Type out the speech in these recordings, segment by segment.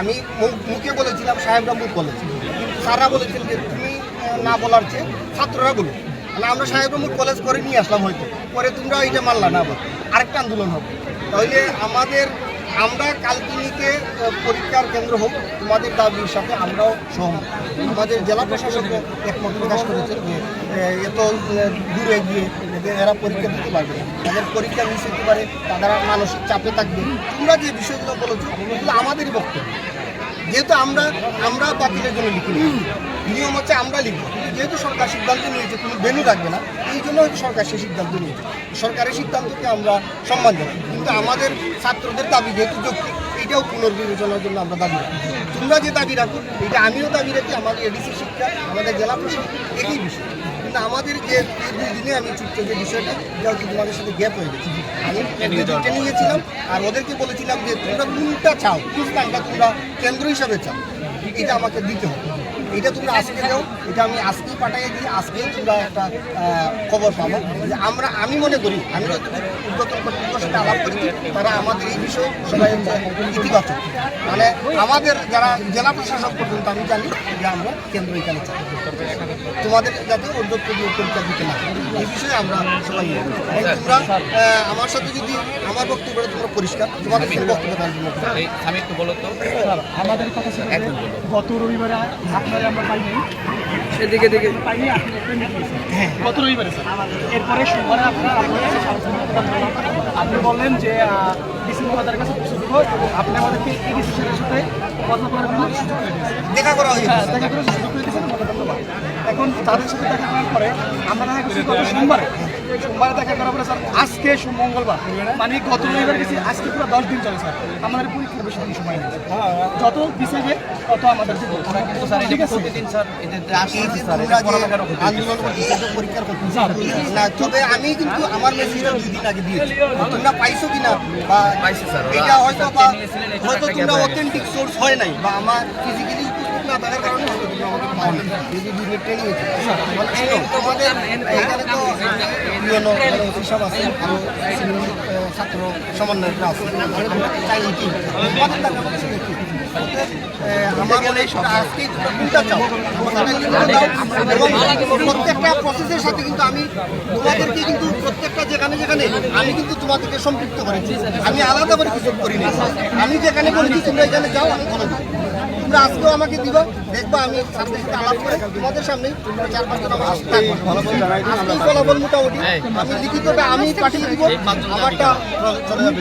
আমি মুখে বলেছিলাম সাহেবরা মুখ বলেছে সারা বলেছেন যে তুমি না বলার চেয়ে ছাত্ররা বলুন মানে আমরা সাহেব মুখ কলেজ করে নিয়ে আসলাম হয়তো। পরে তোমরা এটা মানলা না বল আরেকটা আন্দোলন হবে। তাহলে আমাদের আমরা কালকিনিকে পরীক্ষার কেন্দ্র হোক, তোমাদের দাবির সাথে আমরাও সহমত। আমাদের জেলা প্রশাসকও একমত প্রকাশ করেছে যে এত দূরে গিয়ে এরা পরীক্ষা দিতে পারবে তাদের পরীক্ষা মিস হতে পারে, তারা মানসিক চাপে থাকবে। তোমরা যে বিষয়গুলো বলেছ, এগুলো আমাদেরই বক্তব্য। যেহেতু আমরা আমরা বাতিলের জন্য লিখি। নিয়ম হচ্ছে আমরা লিখব। কিন্তু যেহেতু সরকার সিদ্ধান্ত নিয়েছে কোনো ভেনু রাখবে না এই জন্য হয়তো সরকার সেই সিদ্ধান্ত নিয়েছে। সরকারের সিদ্ধান্তকে আমরা সম্মান জানাই। কিন্তু আমাদের ছাত্রদের দাবি যেহেতু যৌক্তিক এইটাও পুনর্বিবেচনার জন্য আমরা দাবি রাখি। তোমরা যে দাবি রাখো এটা আমিও দাবি রাখি আমাদের এডিসি শিক্ষা আমাদের জেলা প্রশাসন একই বিষয়। কিন্তু আমাদের যে দুই দিনে আমি চুপ যে বিষয়টা এটা হচ্ছে তোমাদের সাথে গ্যাপ হয়ে গেছে। আমি ট্রেনিং গেছিলাম আর ওদেরকে বলেছিলাম যে তোমরা কোনটা চাও কোন আমরা তোমরা কেন্দ্র হিসাবে চাও। এটা আমাকে দিতে হবে। এটা তোমরা আজকে দাও এটা আমি আজকেই পাঠাইয়ে দিই আজকেই তোমরা একটা খবর পাবো। যে আমরা আমি মনে করি আমি কর্তৃপক্ষের সাথে আলাপ করেছি তারা আমাদের এই বিষয়ে সবাই হচ্ছে ইতিবাচক। মানে আমাদের যারা জেলা প্রশাসক পর্যন্ত আমি জানি যে আমরা কেন্দ্র এখানে চাই তোমাদের যাতে উদ্যোগ দিয়ে পরীক্ষা দিতে না এই বিষয়ে আমরা সবাই এবং তোমরা আমার সাথে যদি আমার বক্তব্যটা তোমরা পরিষ্কার তোমাদের সাথে বক্তব্য দেওয়ার জন্য এই আমি একটু বলো তো। আমাদের কথা। গত রবিবারে আপনারা আমরা পাইনি সেদিকে দিকে। পাইনি আপনি একটা মিটিং গত রবিবারে স্যার? এরপরে সোমবারে আপনারা কাছে। আপনি বললেন যে ডিসি মহাদার কাছে পৌঁছে দেবো এবং আপনি আমাদেরকে সাথে কথা বলার জন্য সুযোগ করে দিয়েছেন দেখা করা হয়েছে। হ্যাঁ দেখা করে সুযোগ করে দিয়েছেন ধন্যবাদ এখন তাদের সাথে দেখা করার পরে আমরা দেখা করছি গত সোমবারে। সোমবারে দেখা করার পরে স্যার আজকে মঙ্গলবার মানে গত রবিবার গেছি আজকে পুরো দশ দিন চলে স্যার। আমাদের পরীক্ষার বেশি দিন সময় নেই। যত পিছিয়ে আমাদের কিন্তু স্যার এটা প্রতিদিন স্যার এদের আসছে স্যার এটা পড়ালেখার উপর আন্দোলন করতেছো, পরীক্ষার করতেছো। না, তবে আমি কিন্তু আমার মেসেজটা দুই দিন আগে দিয়েছি। তোমরা পাইছো কিনা বা পাইছি স্যার, এটা হয়তো বা হয়তো তোমরা অথেন্টিক সোর্স হয় নাই বা আমার ফিজিক্যালি উপস্থিত না থাকার কারণে হয়তো তোমরা আমাকে পাও না এই দুই দিনের ট্রেনিং হয়েছে। তোমাদের এখানে তো হিসাব আছে। আরও সিনিয়র, আহ, ছাত্র সমন্বয়করা আছে। আমরা প্রত্যেকটা প্রসেসের সাথে কিন্তু আমি তোমাদেরকে কিন্তু প্রত্যেকটা যেখানে যেখানে আমি কিন্তু তোমাদেরকে সম্পৃক্ত করেছি। আমি আলাদা করে কিছু করিনি। আমি যেখানে বলেছি তোমরা এখানে যাও, আমি দিই তোমরা আজকেও আমাকে দিবা। দেখবা আমি সাথে আলাপ করে তোমাদের সামনে তোমরা চার পাঁচজন আমার সাথে থাকবা। আজকেই ফলাফল মোটামুটি। আমি লিখিতটা আমি পাঠিয়ে দিব। আমারটা চলে যাবে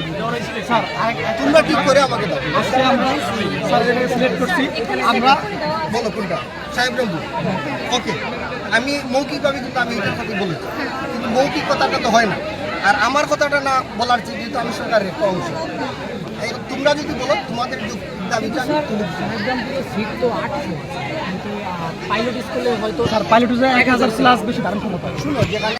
তোমরা ঠিক করে আমাকে দাও। আজকে আমরা সিলেক্ট করছি। আমরা বলো কোনটা? সাহেব রম্বু ওকে আমি মৌখিকভাবে কিন্তু আমি এটার কথা বলেছি। কিন্তু মৌখিক কথাটা তো হয় না। আর আমার কথাটা না বলার চেয়ে যেহেতু আমি সরকারের একটা অংশ তোমরা যদি বলো তোমাদের দাবিটা আমি তুলে সিট তো আটশো পাইলট স্কুলে হয়তো স্যার পাইলট এক হাজার প্লাস বেশি ধারণ ক্ষমতা। শুনো যেখানে